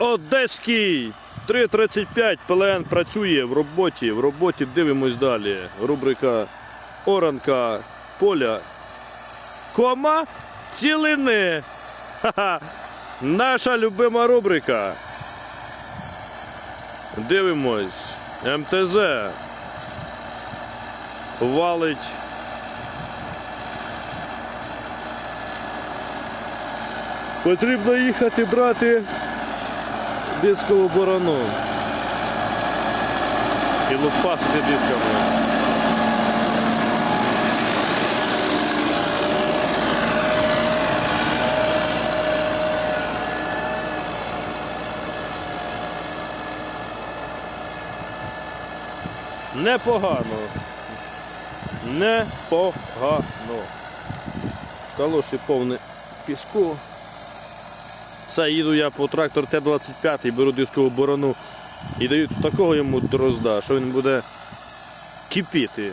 Одеський 3.35 ПЛН працює в роботі. В роботі дивимось далі. Рубрика Оранка поля. Кома цілини. Ха-ха. Наша любима рубрика. Дивимось. МТЗ. Валить. Потрібно їхати брати дискову борону. І лупасити дисками. Непогано. Непогано. Калоші повне піску. Все, їду я по трактор Т-25 беру дискову борону і даю такого йому дрозда, що він буде кипіти.